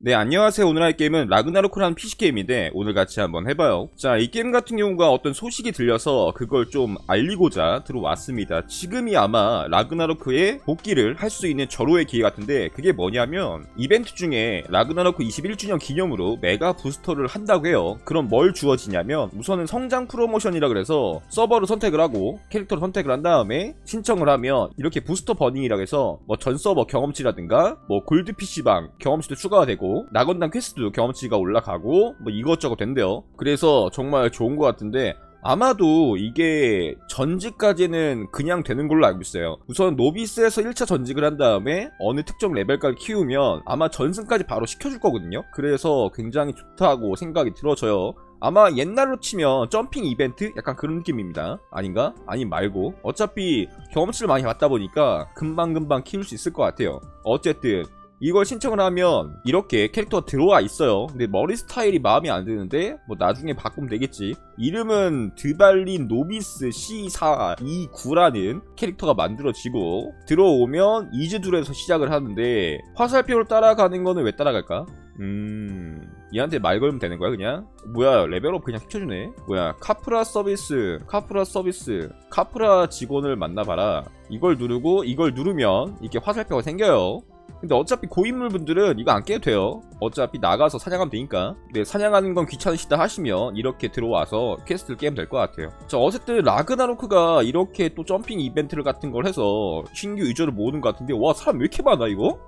네, 안녕하세요. 오늘 할 게임은 라그나로크라는 PC게임인데 오늘 같이 한번 해봐요. 자, 이 게임 같은 경우가 어떤 소식이 들려서 그걸 좀 알리고자 들어왔습니다. 지금이 아마 라그나로크의 복귀를 할 수 있는 절호의 기회 같은데 그게 뭐냐면 이벤트 중에 라그나로크 21주년 기념으로 메가 부스터를 한다고 해요. 그럼 뭘 주어지냐면 우선은 성장 프로모션이라 그래서 서버를 선택을 하고 캐릭터를 선택을 한 다음에 신청을 하면 이렇게 부스터 버닝이라고 해서 뭐 전 서버 경험치라든가 뭐 골드 PC방 경험치도 추가가 되고 낙원당 퀘스트도 경험치가 올라가고 뭐 이것저것 된대요. 그래서 정말 좋은 것 같은데 아마도 이게 전직까지는 그냥 되는 걸로 알고 있어요. 우선 노비스에서 1차 전직을 한 다음에 어느 특정 레벨까지 키우면 아마 전승까지 바로 시켜줄 거거든요. 그래서 굉장히 좋다고 생각이 들어져요. 아마 옛날로 치면 점핑 이벤트? 약간 그런 느낌입니다. 아닌가? 아니 말고. 어차피 경험치를 많이 받다 보니까 금방금방 키울 수 있을 것 같아요. 어쨌든 이걸 신청을 하면 이렇게 캐릭터가 들어와 있어요. 근데 머리 스타일이 마음에 안 드는데 뭐 나중에 바꾸면 되겠지. 이름은 드발린 노비스 C429라는 캐릭터가 만들어지고 들어오면 이즈둘에서 시작을 하는데 화살표로 따라가는 거는 왜 따라갈까? 음... 얘한테 말 걸면 되는 거야 그냥? 뭐야 레벨업 그냥 시켜주네 뭐야 카프라 서비스 카프라 서비스 카프라 직원을 만나봐라 이걸 누르고 이걸 누르면 이렇게 화살표가 생겨요 근데 어차피 고인물 분들은 이거 안 깨도 돼요. 어차피 나가서 사냥하면 되니까. 근데 사냥하는 건 귀찮으시다 하시면 이렇게 들어와서 퀘스트를 깨면 될 것 같아요. 자, 어쨌든 라그나로크가 이렇게 또 점핑 이벤트를 같은 걸 해서 신규 유저를 모으는 것 같은데 와 사람 왜 이렇게 많아 이거?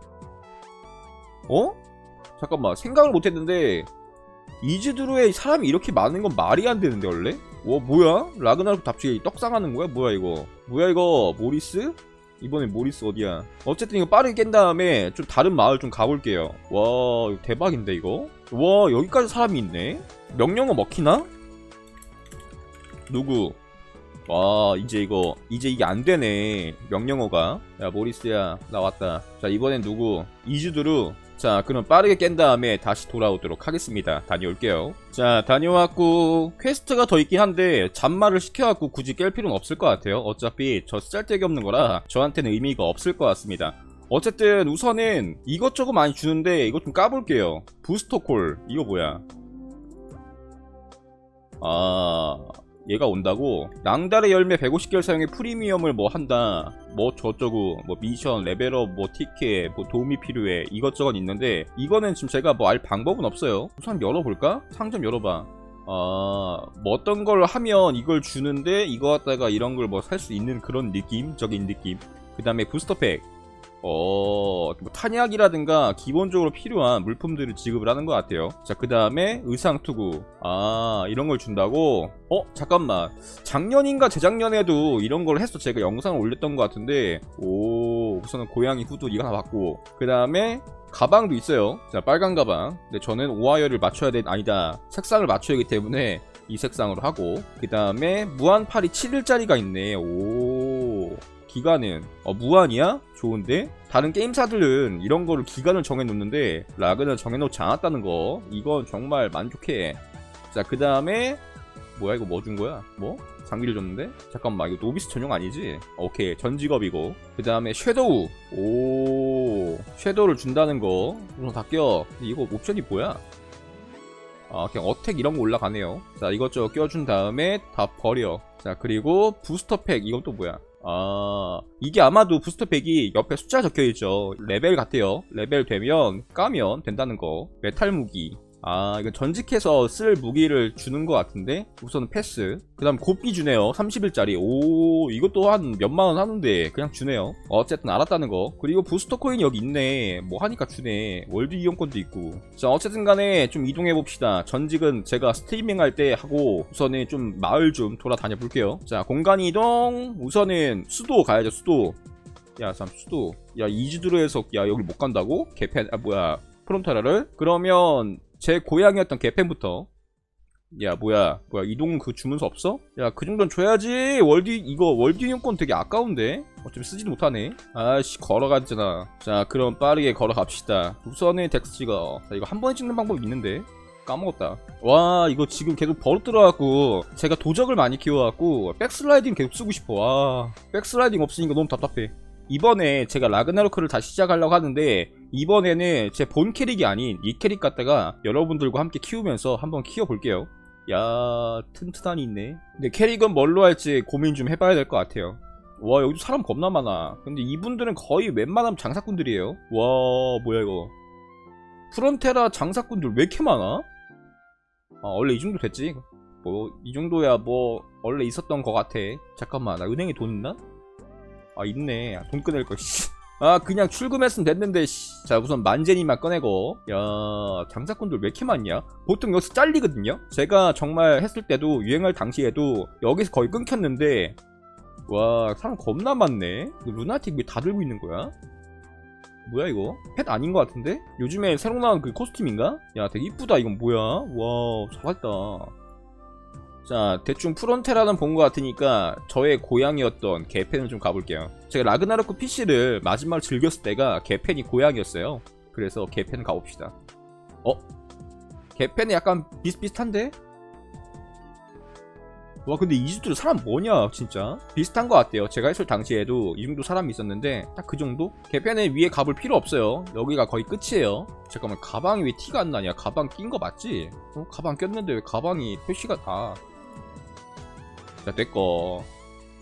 어? 잠깐만 생각을 못했는데 이즈드루에 사람이 이렇게 많은 건 말이 안 되는데 원래? 와 뭐야? 라그나로크 답시 떡상하는 거야? 뭐야 이거? 뭐야 이거 모리스? 이번에 모리스 어디야? 어쨌든 이거 빠르게 깬 다음에 좀 다른 마을 좀 가볼게요. 와, 이거 대박인데 이거? 와, 여기까지 사람이 있네? 명령어 먹히나? 누구? 와, 이제 이거, 이제 이게 안 되네. 명령어가. 야, 모리스야, 나 왔다. 자, 이번엔 누구? 이즈드루. 자, 그럼 빠르게 깬 다음에 다시 돌아오도록 하겠습니다. 다녀올게요. 자, 다녀왔고, 퀘스트가 더 있긴 한데, 잔말을 시켜갖고 굳이 깰 필요는 없을 것 같아요. 어차피 저 쓸데기 없는 거라 저한테는 의미가 없을 것 같습니다. 어쨌든 우선은 이것저것 많이 주는데 이것 좀 까볼게요. 부스터콜, 이거 뭐야? 아, 얘가 온다고? 낭달의 열매 150개를 사용해 프리미엄을 뭐 한다. 뭐 저쩌고, 뭐 미션, 레벨업, 뭐 티켓, 뭐 도움이 필요해. 이것저것 있는데, 이거는 지금 제가 뭐 알 방법은 없어요. 우선 열어볼까? 상점 열어봐. 아, 뭐 어떤 걸 하면 이걸 주는데, 이거 갖다가 이런 걸 뭐 살 수 있는 그런 느낌적인 느낌. 그 다음에 부스터팩. 어, 뭐 탄약이라든가 기본적으로 필요한 물품들을 지급을 하는 것 같아요. 자, 그 다음에 의상 투구. 아, 이런 걸 준다고? 어, 잠깐만. 작년인가 재작년에도 이런 걸 했어. 제가 영상을 올렸던 것 같은데. 오, 우선은 고양이 후드 이거 하나 받고. 그 다음에 가방도 있어요. 자, 빨간 가방. 근데 저는 오하이어를 맞춰야 되, 아니다. 색상을 맞춰야 하기 때문에 이 색상으로 하고. 그 다음에 무한팔이 7일짜리가 있네. 오. 기간은 어 무한이야? 좋은데? 다른 게임사들은 이런 거를 기간을 정해놓는데 락은 정해놓지 않았다는 거 이건 정말 만족해 자 그 다음에 뭐야 이거 뭐 준 거야? 뭐? 장비를 줬는데? 잠깐만 이거 노비스 전용 아니지? 오케이 전 직업이고 그 다음에 섀도우 오 섀도우를 준다는 거 우선 다껴 이거 옵션이 뭐야? 아 그냥 어택 이런 거 올라가네요 자 이것저것 껴준 다음에 다 버려 자 그리고 부스터팩 이건 또 뭐야 아 이게 아마도 부스터팩이 옆에 숫자 적혀있죠. 레벨 같아요. 레벨 되면 까면 된다는 거. 메탈 무기 아 이건 전직해서 쓸 무기를 주는 것 같은데? 우선은 패스. 그 다음 곱기 주네요. 30일짜리. 오 이것도 한 몇만원 하는데 그냥 주네요. 어쨌든 알았다는 거. 그리고 부스터 코인 여기 있네. 뭐 하니까 주네. 월드 이용권도 있고. 자 어쨌든 간에 좀 이동해 봅시다. 전직은 제가 스트리밍 할 때 하고 우선은 좀 마을 좀 돌아다녀 볼게요. 자 공간 이동. 우선은 수도 가야죠 수도. 야, 참 수도. 야, 이즈드로에서 야 여기 못 간다고? 개펜 아 뭐야. 프론타라를? 그러면 제 고향이었던 개펜부터. 야 뭐야 뭐야 이동 그 주문서 없어? 야 그 정도는 줘야지. 월드 이거 월드 이용권 되게 아까운데? 어차피 쓰지도 못하네. 아씨 걸어가잖아. 자 그럼 빠르게 걸어갑시다. 우선은 덱스 찍어 자 이거 한 번에 찍는 방법이 있는데? 까먹었다. 와 이거 지금 계속 버릇 들어갖고 제가 도적을 많이 키워갖고 백슬라이딩 계속 쓰고 싶어. 와 백슬라이딩 없으니까 너무 답답해 이번에 제가 라그나로크를 다시 시작하려고 하는데 이번에는 제 본 캐릭이 아닌 이 캐릭 갖다가 여러분들과 함께 키우면서 한번 키워볼게요. 야 튼튼하니 있네. 근데 캐릭은 뭘로 할지 고민 좀 해봐야 될 것 같아요. 와 여기도 사람 겁나 많아. 근데 이분들은 거의 웬만하면 장사꾼들이에요. 와 뭐야 이거. 프론테라 장사꾼들 왜 이렇게 많아? 아 원래 이 정도 됐지? 뭐 이 정도야 뭐 원래 있었던 것 같아. 잠깐만 나 은행에 돈 있나? 아 있네 아, 돈 꺼낼 거 씨. 아 그냥 출금했으면 됐는데 씨. 자 우선 만제니만 꺼내고 야 장사꾼들 왜 이렇게 많냐 보통 여기서 잘리거든요 제가 정말 했을 때도 유행할 당시에도 여기서 거의 끊겼는데 와 사람 겁나 많네 루나틱 왜 다 들고 있는 거야? 뭐야 이거? 펫 아닌 것 같은데? 요즘에 새로 나온 그 코스튬인가? 야 되게 이쁘다 이건 뭐야 와 잘했다 자 대충 프론테라는 본 것 같으니까 저의 고향이었던 개펜을 좀 가볼게요 제가 라그나로크 PC를 마지막으로 즐겼을 때가 개펜이 고향이었어요 그래서 개펜 가봅시다 어? 개펜이 약간 비슷비슷한데? 와 근데 이 정도 사람 뭐냐 진짜 비슷한 것 같아요 제가 했을 당시에도 이 정도 사람이 있었는데 딱 그 정도? 개펜에 위에 가볼 필요 없어요 여기가 거의 끝이에요 잠깐만 가방이 왜 티가 안 나냐 가방 낀 거 맞지? 어? 가방 꼈는데 왜 가방이 표시가 다 자, 됐고.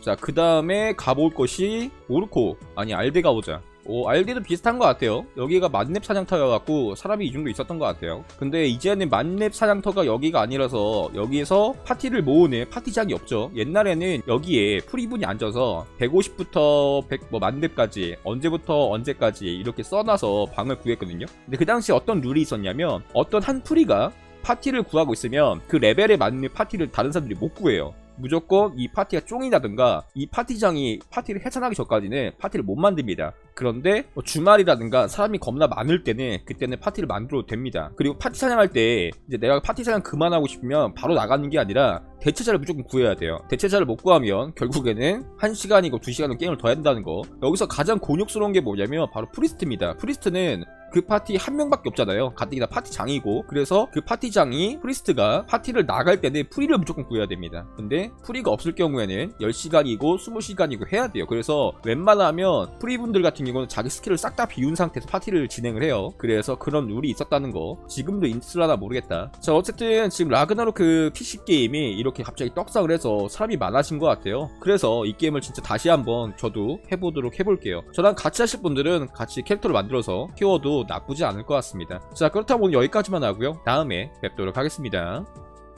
자, 그 다음에 가볼 것이 오르코. 아니, 알데 가보자. 오, 알데도 비슷한 것 같아요. 여기가 만렙 사냥터여갖고 사람이 이 정도 있었던 것 같아요. 근데 이제는 만렙 사냥터가 여기가 아니라서 여기에서 파티를 모으는 파티장이 없죠. 옛날에는 여기에 프리분이 앉아서 150부터 100, 뭐 만렙까지 언제부터 언제까지 이렇게 써놔서 방을 구했거든요. 근데 그 당시에 어떤 룰이 있었냐면 어떤 한 프리가 파티를 구하고 있으면 그 레벨에 맞는 파티를 다른 사람들이 못 구해요. 무조건 이 파티가 쫑이라든가 이 파티장이 파티를 해산하기 전까지는 파티를 못 만듭니다. 그런데 뭐 주말이라든가 사람이 겁나 많을 때는 그때는 파티를 만들어도 됩니다. 그리고 파티 사냥할 때 이제 내가 파티 사냥 그만하고 싶으면 바로 나가는 게 아니라 대체자를 무조건 구해야 돼요. 대체자를 못 구하면 결국에는 1시간이고 2시간은 게임을 더 한다는 거. 여기서 가장 곤욕스러운 게 뭐냐면 바로 프리스트입니다. 프리스트는 그 파티 한 명밖에 없잖아요. 가뜩이나 파티장이고. 그래서 그 파티장이 프리스트가 파티를 나갈 때는 프리를 무조건 구해야 됩니다. 근데 프리가 없을 경우에는 10시간이고 20시간이고 해야 돼요. 그래서 웬만하면 프리분들 같은 경우는 자기 스킬을 싹 다 비운 상태에서 파티를 진행을 해요. 그래서 그런 룰이 있었다는 거. 지금도 있을라나 모르겠다. 자, 어쨌든 지금 라그나로크 PC 게임이 이렇게 갑자기 떡상을 해서 사람이 많아진 것 같아요. 그래서 이 게임을 진짜 다시 한번 저도 해보도록 해볼게요. 저랑 같이 하실 분들은 같이 캐릭터를 만들어서 키워도 나쁘지 않을 것 같습니다. 자, 그렇다면 여기까지만 하고요. 다음에 뵙도록 하겠습니다.